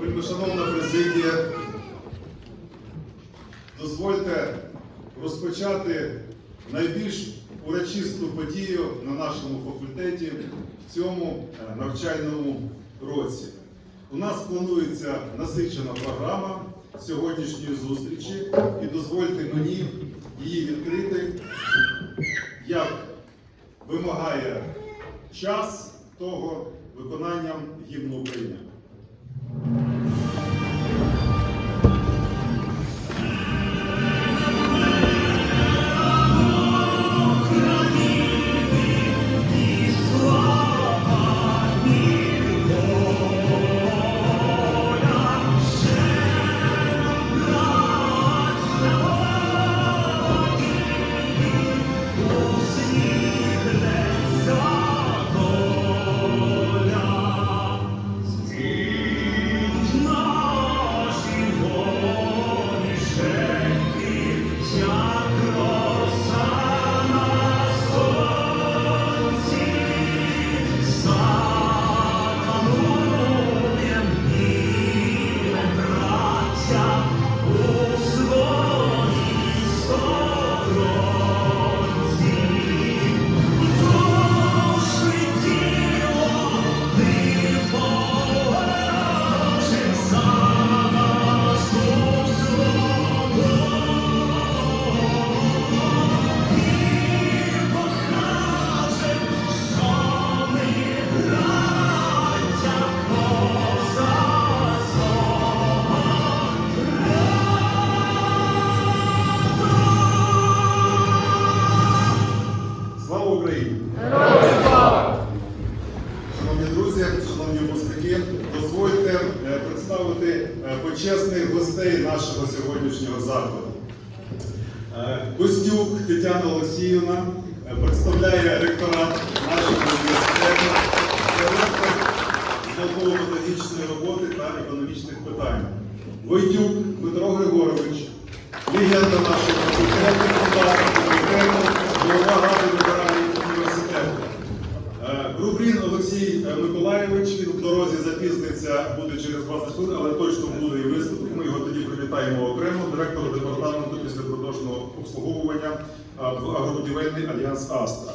Вельмишановна президія, дозвольте розпочати найбільш урочисту подію на нашому факультеті в цьому е, навчальному році. У нас планується насичена програма сьогоднішньої зустрічі і дозвольте мені її відкрити, як вимагає час того виконанням гімну України. Шановні дозвольте е, представити е, почесних гостей нашого сьогоднішнього заходу. Е, Костюк Тетяна Олексіївна представляє ректорат нашого університету, директор науково-педагогічної роботи та економічних питань. Войтюк Дмитро Григорович, легенда нашого факультету, голова ради ветеранів університету. Е, Грубрін Олексій е, Миколаєвич, він в дорозі запізниться, буде через 20 хвилин, але точно буде і виступ. Ми його тоді привітаємо окремо, директор департаменту післяпродовжного обслуговування в агробудівельний альянс Астра.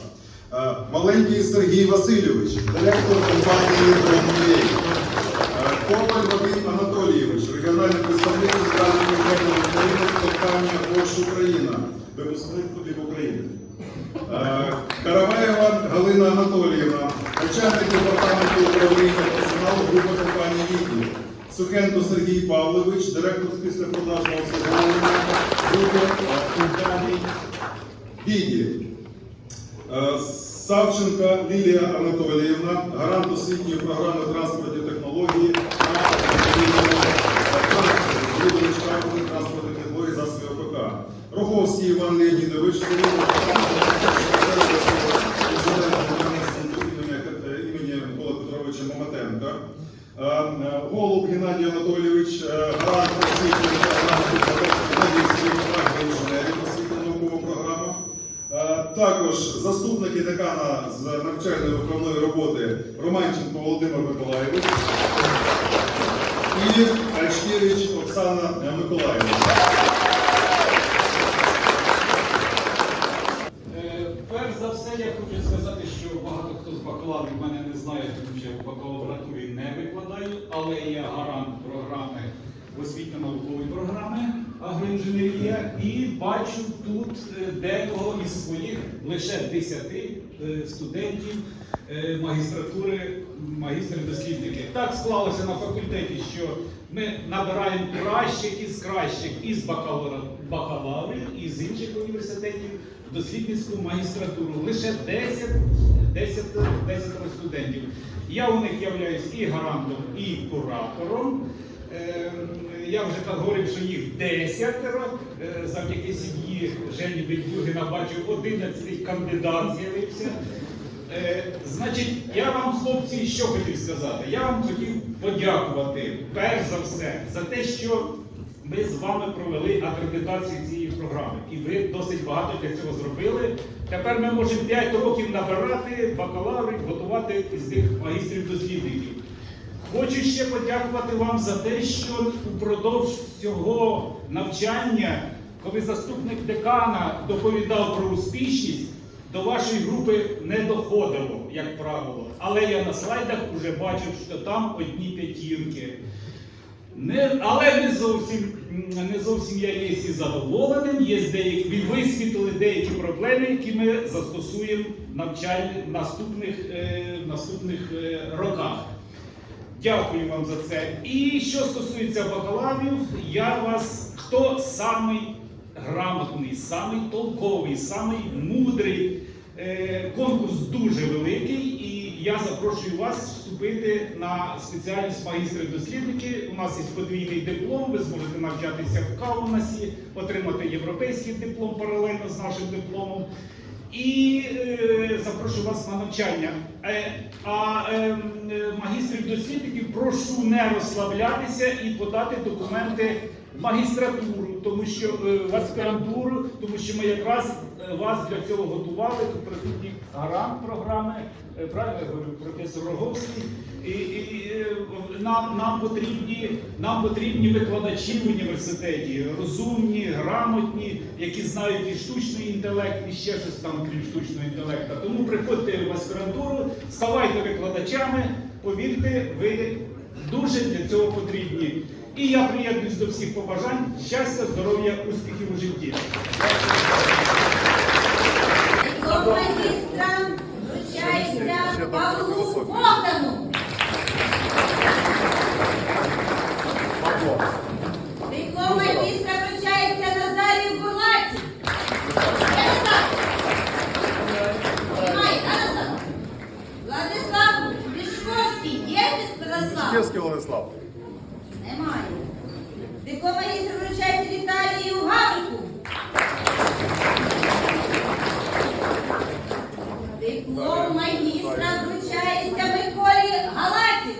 Маленький Сергій Васильович, директор компанії Сухенко Сергій Павлович, директор з післяпродажного обслуговування групи компаній «Віді». Е, Савченка Лілія Анатоліївна, гарант освітньої програми транспортні технології та транспортних технологій засобів ОПК. Роховський Іван Леонідович, імені Миколи Петровича Мамотенка. Е, е, Голуб Геннадій Анатолійович, е, освітньої програми інженерів освітньо-наукова програма. Е, Також заступник і декана з навчальної виховної роботи Романченко Володимир Миколаєвич і Альшкевич Оксана Миколаївна. Перш за все, я хочу сказати, що багато хто з бакалаврів мене не знає, тому що я в бакалавратурі не але я гарант програми освітньо-наукової програми агроінженерія. І бачу тут е, декого із своїх лише 10 е, студентів магістратури, магістри-дослідники. Так склалося на факультеті, що ми набираємо кращих із кращих із бакалаврів і з інших університетів дослідницьку магістратуру. Лише 10, 10, 10 студентів. Я у них являюсь і гарантом, і куратором. Ем, Я вже так говорив, що їх десятеро. Е, Завдяки сім'ї Жені Бендюгіна бачу 11 кандидат з'явився. Е, Значить, я вам, хлопці, що хотів сказати? Я вам хотів подякувати перш за все за те, що ми з вами провели акредитацію цієї програми. І ви досить багато для цього зробили. Тепер ми можемо 5 років набирати бакалаврів, готувати з них магістрів дослідників. Хочу ще подякувати вам за те, що упродовж цього навчання, коли заступник декана доповідав про успішність, до вашої групи не доходило, як правило. Але я на слайдах вже бачив, що там одні п'ятірки. Не, але не зовсім, не зовсім я є і задоволеним. Є деякі, ви висвітлили деякі проблеми, які ми застосуємо в наступних, е, наступних е, роках. Дякую вам за це. І що стосується бакалаврів, я вас, хто самий грамотний, самий толковий, самий мудрий. Е, Конкурс дуже великий, і я запрошую вас вступити на спеціальність магістри дослідники. У нас є подвійний диплом. Ви зможете навчатися в Каунасі, отримати європейський диплом паралельно з нашим дипломом. І е, запрошую вас на навчання. Е, а е, е, магістрів дослідників прошу не розслаблятися і подати документи в магістратуру, тому що е, в аспірантуру, тому що ми якраз е, вас для цього готували. Тут присутній гарант програми, е, правильно я говорю, професор Роговський. І, і нам, нам потрібні нам потрібні викладачі в університеті, розумні, грамотні, які знають і штучний інтелект, і ще щось там крім штучного інтелекту. Тому приходьте в аспірантуру, ставайте викладачами. Повірте, ви дуже для цього потрібні. І я приєднуюсь до всіх побажань. Щастя, здоров'я, успіхів у житті. Диплом магістра вручається Павлу Богдану. Диплом магістра вручається Назарію Бурлаці. Владислав Вішковський. Є Владислав? Шківський Владислав. Немає. Диплом магістра вручається Віталію Гаврику. Диплом магістра вручається Миколі Галаці.